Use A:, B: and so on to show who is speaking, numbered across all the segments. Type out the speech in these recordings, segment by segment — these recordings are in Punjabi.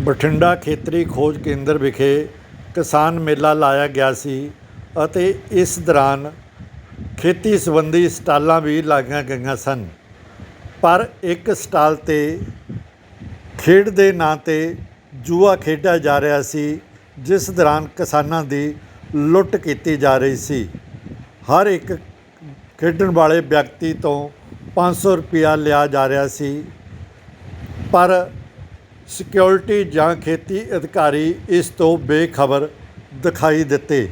A: ਬਠਿੰਡਾ ਖੇਤਰੀ ਖੋਜ ਕੇਂਦਰ ਵਿਖੇ ਕਿਸਾਨ ਮੇਲਾ ਲਾਇਆ ਗਿਆ ਸੀ ਅਤੇ ਇਸ ਦੌਰਾਨ ਖੇਤੀ ਸੰਬੰਧੀ ਸਟਾਲਾਂ ਵੀ ਲਾਈਆਂ ਗਈਆਂ ਸਨ। ਪਰ ਇੱਕ ਸਟਾਲ ਤੇ ਖੇਡ ਦੇ ਨਾਂ ਤੇ ਜੂਆ ਖੇਡਿਆ ਜਾ ਰਿਹਾ ਸੀ, ਜਿਸ ਦੌਰਾਨ ਕਿਸਾਨਾਂ ਦੀ ਲੁੱਟ ਕੀਤੀ ਜਾ ਰਹੀ ਸੀ। ਹਰ ਇੱਕ ਖੇਡਣ ਵਾਲੇ ਵਿਅਕਤੀ ਤੋਂ 500 ਰੁਪਇਆ ਲਿਆ ਜਾ ਰਿਹਾ ਸੀ। ਪਰ ਸਿਕਿਉਰਿਟੀ ਜਾਂ ਖੇਤੀ ਅਧਿਕਾਰੀ ਇਸ ਤੋਂ ਬੇਖਬਰ ਦਿਖਾਈ ਦਿੱਤੇ।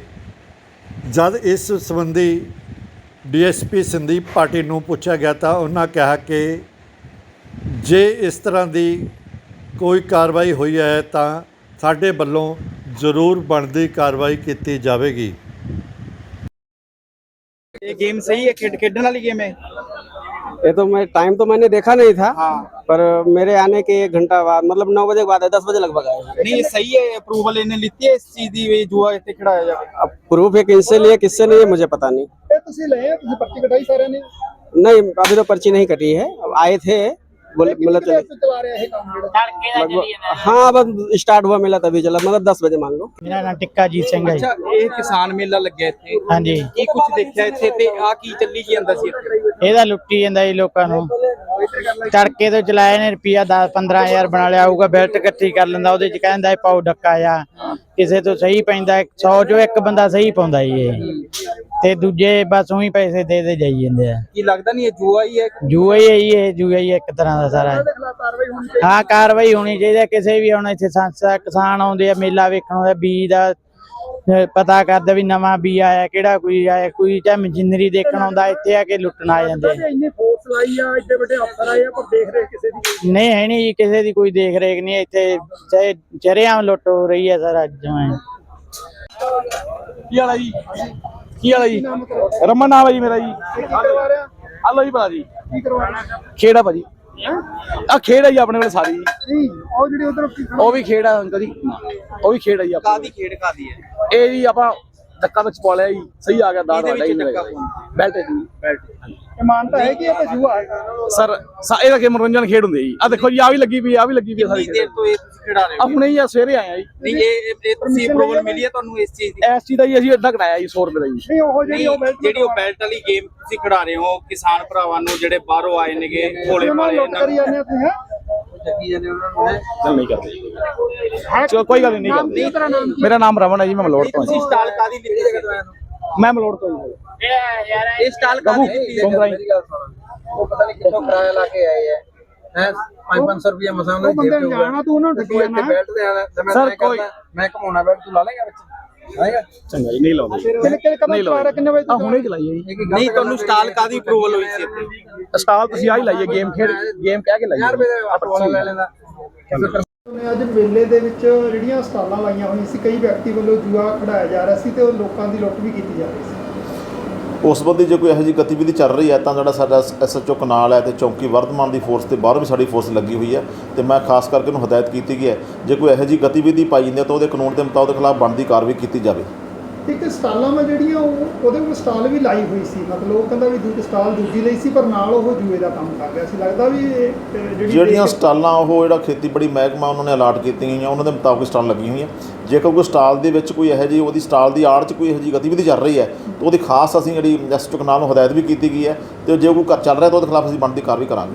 A: ਜਦ ਇਸ ਸੰਬੰਧੀ ਡੀਐਸਪੀ ਸੰਦੀਪ ਪਾਟੀ ਨੂੰ ਪੁੱਛਿਆ ਗਿਆ ਤਾਂ ਉਹਨਾਂ ਕਿਹਾ ਕਿ ਜੇ ਇਸ ਤਰ੍ਹਾਂ ਦੀ ਕੋਈ ਕਾਰਵਾਈ ਹੋਈ ਹੈ ਤਾਂ ਸਾਡੇ ਵੱਲੋਂ ਜ਼ਰੂਰ ਬਣਦੀ ਕਾਰਵਾਈ ਕੀਤੀ ਜਾਵੇਗੀ।
B: ਇਹ ਗੇਮ ਸਹੀ ਹੈ? ਖੇਡ ਖੇਡਣ ਵਾਲੀ ਗੇਮ ਹੈ?
C: ये तो मैं टाइम तो मैंने देखा नहीं था
B: हाँ।
C: पर मेरे आने के एक घंटा बाद मतलब नौ बजे के बाद है दस बजे लगभग आया।
B: नहीं सही है अप्रूवल इन्हें लिखती है इस चीज़ की जुआ इतने खड़ा है
C: अब प्रूफ है किससे लिए किससे नहीं है मुझे पता नहीं। नहीं अभी तो पर्ची नहीं कटी है अब आए थे मतलब चले। हाँ स्टार्ट हुआ मेला तभी चला मतलब दस बजे मान लो।
D: मेरा
B: नाम टिक्का जीत सिंह अच्छा किसान
D: मेला
B: लग गए थे हाँ जी। ये कुछ देखा आ की चली अंदर
D: ਇਹਦਾ ਲੁੱਟੀ ਜਾਂਦਾ ਜੀ ਲੋਕਾਂ ਨੂੰ। ਤੜਕੇ ਤੋਂ ਚਲਾਏ ਨੇ ਰੁਪਿਆ 10 15000 ਬਣਾ ਲਿਆ ਹੋਊਗਾ ਬੈਲਟ ਇਕੱਠੀ ਕਰ ਲੈਂਦਾ ਉਹਦੇ ਚ ਕਹਿੰਦਾ ਪਾਉ ਡੱਕਾ ਆ। ਕਿਸੇ ਤੋਂ ਸਹੀ ਪੈਂਦਾ 100 ਚੋਂ ਇੱਕ ਬੰਦਾ ਸਹੀ ਪਾਉਂਦਾ ਜੀ ਇਹ। ਤੇ ਦੂਜੇ ਬਸ ਉਹੀ ਪੈਸੇ ਦੇ ਦੇ ਜਾਈ ਜਾਂਦੇ ਆ।
B: ਕੀ ਲੱਗਦਾ ਨਹੀਂ ਇਹ ਜੂਆ ਹੀ ਹੈ?
D: ਜੂਆ ਹੀ ਹੈ ਜੀ ਇਹ ਜੂਆ ਹੀ ਹੈ ਇੱਕ ਤਰ੍ਹਾਂ ਦਾ ਸਾਰਾ। ਹਾਂ ਕਾਰਵਾਈ ਹੋਣੀ ਚਾਹੀਦੀ ਹੈ ਕਿਸੇ ਵੀ ਹੁਣ ਇੱਥੇ ਸੰਸਥਾ ਕਿਸਾਨ ਆਉਂਦੇ ਆ ਮੇਲਾ ਵੇਖਣ ਆਉਂਦੇ ਆ, ਬੀਜ ਦਾ ਪਤਾ ਕਰਦਾ ਵੀ ਨਵਾਂ ਬੀ ਆਇਆ ਕਿਹੜਾ ਕੋਈ ਆਇਆ ਕੋਈ ਚਾਹੇ ਮਸ਼ੀਨਰੀ ਦੇਖਣ ਆਉਂਦਾ ਇੱਥੇ ਆ ਕੇ ਲੁੱਟਣ ਆ ਜਾਂਦੇ ਆ।
B: ਇੰਨੀ ਫੋਰਸ ਲਾਈ ਆ ਏਡੇ ਵੱਡੇ ਅਫਸਰ ਆਏ ਆ ਪਰ ਦੇਖ ਰਹੇ ਕਿਸੇ ਦੀ
D: ਨਹੀਂ ਹੈ ਨਹੀਂ ਜੀ, ਕਿਸੇ ਦੀ ਕੋਈ ਦੇਖ ਰੇਖ ਨਹੀਂ ਇੱਥੇ ਚਾਹੇ ਚਰਿਆਮ ਲੁੱਟ ਹੋ ਰਹੀ ਹੈ ਸਰ ਅੱਜ ਜਿਵੇਂ
E: ਕੀ ਹਾਲ ਹੈ ਜੀ? ਕੀ ਹਾਲ ਹੈ ਜੀ? ਰਮਨ ਨਾਮ ਹੈ ਜੀ ਮੇਰਾ ਜੀ।
B: ਕੀ ਕਰਵਾ ਰਿਹਾ
E: ਜੀ ਭਲਾ ਜੀ।
B: ਕੀ ਕਰਵਾਣਾ
E: ਖੇਡ ਆ? ਭਾਜੀ। ਆ ਖੇਡ ਹੈ ਜੀ ਆਪਣੇ ਕੋਲ ਸਾਰੀ। ਜੀ
B: ਨਹੀਂ ਉਹ ਜਿਹੜੀ ਉਧਰ
E: ਉਹ ਵੀ ਖੇਡ ਆ ਅੰਕਲ ਜੀ। ਉਹ ਵੀ ਖੇਡ ਹੈ ਜੀ ਆਪਣੀ
B: ਕਾਦੀ ਖੇਡ ਕਾਦੀ ਹੈ?
E: ਇਹ ਜੀ ਆਪਾਂ ਧੱਕਾ ਵਿੱਚ ਪਾ ਲਿਆ ਜੀ। ਸਹੀ ਆ ਗਿਆ ਦਾਦ
B: ਇਹਦੇ
E: ਵਾਲਾ
B: ਵਿੱਚ
E: ਜੀ
B: ਧੱਕਾ
E: ਬੈਲਟ
B: ਇਹ ਮਾਨਤਾ ਹੈ ਕਿ ਇਹ ਤਾਂ ਜੂਆ ਹੈ।
E: ਸਰ ਸਾ- ਇਹਦਾ ਕੀ ਮਨੋਰੰਜਨ ਖੇਡ ਹੁੰਦੀ ਹੈ ਜੀ? ਆ ਦੇਖੋ ਜੀ ਆ ਵੀ ਲੱਗੀ ਵੀ ਆ ਵੀ ਲੱਗੀ ਵੀ ਸਾਰੀ
B: ਕਿੰਨੀ ਦੇਰ ਤੋਂ ਇਹ ਤੁਸੀਂ ਖਿਡਾ ਰਹੇ
E: ਆ
B: ਹੋ?
E: ਹੁਣੇ ਹੀ ਆ ਸਵੇਰੇ ਆਏ ਆ ਜੀ।
B: ਨਹੀਂ ਇਹ ਇਹ- ਇਹ ਤੁਸੀਂ ਅਪਰੂਵਲ ਮਿਲੀ ਹੈ ਤੁਹਾਨੂੰ ਇਸ ਚੀਜ਼ ਦੀ?
E: ਐਸ ਚੀਜ਼ ਦਾ ਜੀ ਅਸੀਂ ਅੱਧਾ ਕਰਾਇਆ ਜੀ 100 ਰੁਪਏ ਦਾ ਜੀ।
B: ਨਹੀਂ ਉਹ ਜਿਹੜੀ ਉਹ ਬੈਲਟ ਜਿਹੜੀ ਉਹ ਬੈਲਟ ਵਾਲੀ ਗੇਮ ਤੁਸੀਂ ਖਿਡਾ ਰਹੇ ਹੋ ਕਿਸਾਨ ਭਰਾਵਾਂ ਨੂੰ ਜਿਹੜੇ ਬਾਹਰੋਂ ਆਏ ਨੇਗੇ ਭੋਲੇ ਭਾਲੇ ਇਹਨਾਂ ਨੂੰ।
C: ਜਾਂਦੇ ਤੁਸੀਂ ਹੈ?
B: ਚੱਕੀ ਜਾਂਦੇ ਉਹਨਾਂ ਨੂੰ ਹੈ?
E: ਚੱਲ ਨਹੀਂ ਕਰਦੇ। ਚਲੋ ਕੋਈ ਗੱਲ ਨਹੀਂ ਨਹੀਂ ਕਰਦੇ। ਮੇਰਾ ਨਾਮ ਰਮਨ ਹੈ ਜੀ ਮੈਂ ਮਲੋੜ ਤੋਂ ਹਾਂ
B: ਤੁਸੀਂ
E: ਜੀ।
B: ਸਟਾਲ ਕਾਦੀ ਲਿੱਤੀ ਹੈ?
E: ਮੈਂ ਮਲੋੜ ਤੋਂ ਜੀ।
B: ਇਹ ਸਟਾਲ
E: ਬਾਬੂ,
B: ਕਾਦੀ ਲਿੱਤੀ ਹੈ?
E: ਸੁਣ ਰਾਈ।
B: ਮੇਰੀ ਗੱਲ ਸੁਣੋ ਉਹ ਪਤਾ ਨਹੀਂ ਕਿੱਥੋਂ ਕਿਰਾਇਆ ਲਾ ਕੇ ਆਏ ਹੈ? ਹੈ 5-500 ਰੁਪਏ ਮਸਾਂ ਉਹਨਾਂ ਦੀ ਜੇਬ ਚ ਜਾਣਾ ਤੂੰ ਉਹਨਾਂ ਨੂੰ ਠੱਗਿਆ ਨਾ ਬੈਲਟ ਦੇ ਆਣਾ। ਤੇ ਮੈਂ
E: Sir,
B: ਤੈਨੂੰ
E: ਕੋਈ-
B: ਕਹਿੰਦਾ, ਮੈਂ ਕਮਾਉਣਾ ਬੈਲਟ ਤੂੰ ਲਾ ਲੇਗਾ ਵਿੱਚ? ਆਏਗਾ
E: ਚੰਗਾ ਜੀ ਨਹੀਂ ਲਾਉਂਦੇ।
B: ਕਿੰਨੇ ਕਿੰਨੇ
E: ਨਹੀਂ ਲਾਉਂਦੇ। ਕਿੰਨੇ ਵਜੇ ਹੁਣੇ ਹੀ ਚਲਾਈ ਹੈ ਜੀ।
B: ਨਹੀਂ ਤੁਹਾਨੂੰ ਸਟਾਲ ਕਾਦੀ ਅਪਰੂਵਲ ਹੋਈ ਸੀ ਇੱਥੇ?
E: ਸਟਾਲ ਤੁਸੀਂ ਆ ਹੀ ਲਾਈਏ ਗੇਮ ਖੇਡ ਗੇਮ ਕਹਿ ਕੇ ਲਾਈਏ
B: 50 ਰੁਪਏ ਦਾ ਆਟੋ ਵਾਲਾ ਲੈ ਲੈਂਦਾ।
F: ਨੇ ਅੱਜ ਮੇਲੇ ਦੇ ਵਿੱਚ ਜਿਹੜੀਆਂ ਸਟਾਲਾਂ ਲਾਈਆਂ ਹੋਈਆਂ ਸੀ ਕਈ ਵਿਅਕਤੀ ਵੱਲੋਂ ਜੂਆ ਖੜਾਇਆ ਜਾ ਰਿਹਾ ਸੀ ਤੇ ਉਹ ਲੋਕਾਂ ਦੀ ਲੁੱਟ ਵੀ ਕੀਤੀ ਜਾ ਰਹੀ ਸੀ।
G: ਉਸ ਸੰਬੰਧੀ ਜੇ ਕੋਈ ਇਹੋ ਜਿਹੀ ਗਤੀਵਿਧੀ ਚੱਲ ਰਹੀ ਹੈ, ਤਾਂ ਜਿਹੜਾ ਸਾਡਾ ਐਸਐਚਓ ਕਨਾਲ ਹੈ ਤੇ ਚੌਂਕੀ ਵਰਧਮਾਨ ਦੀ ਫੋਰਸ ਤੇ ਬਾਹਰੋਂ ਵੀ ਸਾਡੀ ਫੋਰਸ ਲੱਗੀ ਹੋਈ ਹੈ ਤੇ ਮੈਂ ਖਾਸ ਕਰਕੇ ਉਹਨੂੰ ਹਦਾਇਤ ਕੀਤੀ ਗਈ ਹੈ, ਜੇ ਕੋਈ ਇਹੋ ਜਿਹੀ ਗਤੀਵਿਧੀ ਪਾਈ ਜਾਂਦੀ ਹੈ, ਤਾਂ ਉਹਦੇ ਕਾਨੂੰਨ ਦੇ ਮੁਤਾਬਕ ਖਿਲਾਫ ਬਣਦੀ ਕਾਰਵਾਈ ਕੀਤੀ ਜਾਵੇ।
F: ਇੱਕ ਸਟਾਲਾਂ ਮੈਂ ਜਿਹੜੀਆਂ ਉਹ ਉਹਦੇ ਕੋਲ ਸਟਾਲ ਵੀ ਲਾਈ ਹੋਈ ਸੀ। ਮਤਲਬ ਉਹ ਕਹਿੰਦਾ ਵੀ ਦੂਜੀ ਸਟਾਲ ਦੂਜੀ ਲਈ ਸੀ ਪਰ ਨਾਲ ਉਹ ਜੂਏ ਦਾ ਕੰਮ ਕਰ ਰਿਹਾ ਸੀ। ਲੱਗਦਾ ਵੀ ਇਹ, ਇਹ ਜਿਹੜੀ
G: ਜਿਹੜੀਆਂ ਸਟਾਲਾਂ ਉਹ ਜਿਹੜਾ ਖੇਤੀਬਾੜੀ ਮਹਿਕਮਾ ਉਹਨਾਂ ਨੇ ਅਲਾਟ ਕੀਤੀਆਂ ਹੋਈਆਂ ਉਹਨਾਂ ਦੇ ਮੁਤਾਬਕ ਸਟਾਲ ਲੱਗੀਆਂ ਹੋਈਆਂ। ਜੇਕਰ ਕੋਈ ਸਟਾਲ ਦੇ ਵਿੱਚ ਕੋਈ ਇਹੋ ਜਿਹੀ ਉਹਦੀ ਸਟਾਲ ਦੀ ਆੜ 'ਚ ਕੋਈ ਇਹੋ ਜਿਹੀ ਗਤੀਵਿਧੀ ਚੱਲ ਰਹੀ ਹੈ ਤਾਂ ਉਹਦੀ ਖਾਸ ਅਸੀਂ ਜਿਹੜੀ ਐਸਐਚਓ ਕਨਾਲ ਨੂੰ ਹਦਾਇਤ ਵੀ ਕੀਤੀ ਗਈ ਹੈ ਤੇ ਜੇ ਕੋਈ ਕਰ ਚੱਲ ਰਿਹਾ ਤਾਂ ਉਹਦੇ ਖਿਲਾਫ ਅਸੀਂ ਬਣਦੀ ਕਾਰਵਾਈ ਕਰਾਂਗੇ।